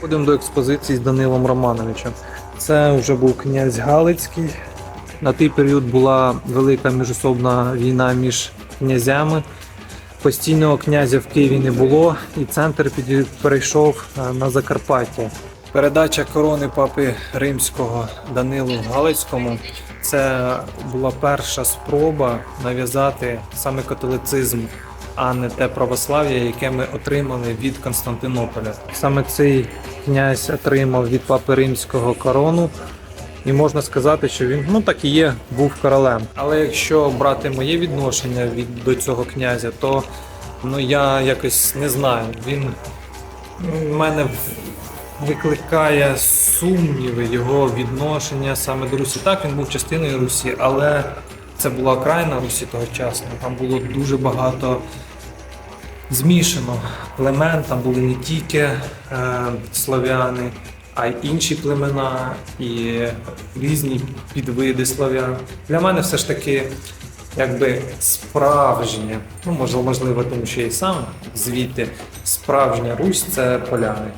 Ходимо до експозиції з Данилом Романовичем. Це вже був князь Галицький. На той період була велика міжособна війна між князями. Постійного князя в Києві не було, і центр перейшов е, на Закарпаття. Передача корони папи римського Данилу Галицькому це була перша спроба нав'язати саме католицизм, а не те православ'я, яке ми отримали від Константинополя. Саме цей князь отримав від папи римського корону. І можна сказати, що він ну так і є, був королем. Але якщо брати моє відношення від до цього князя, то ну я якось не знаю. Він в мене викликає сумніви його відношення саме до Русі. Так, він був частиною Русі, але це була окраїна Русі тогочасно. Там було дуже багато змішано племен, там були не тільки е, славяни, а й інші племена і різні підвиди славян. Для мене все ж таки якби справжнє, ну може, можливо, тому що я і сам звідти справжня Русь це поляни.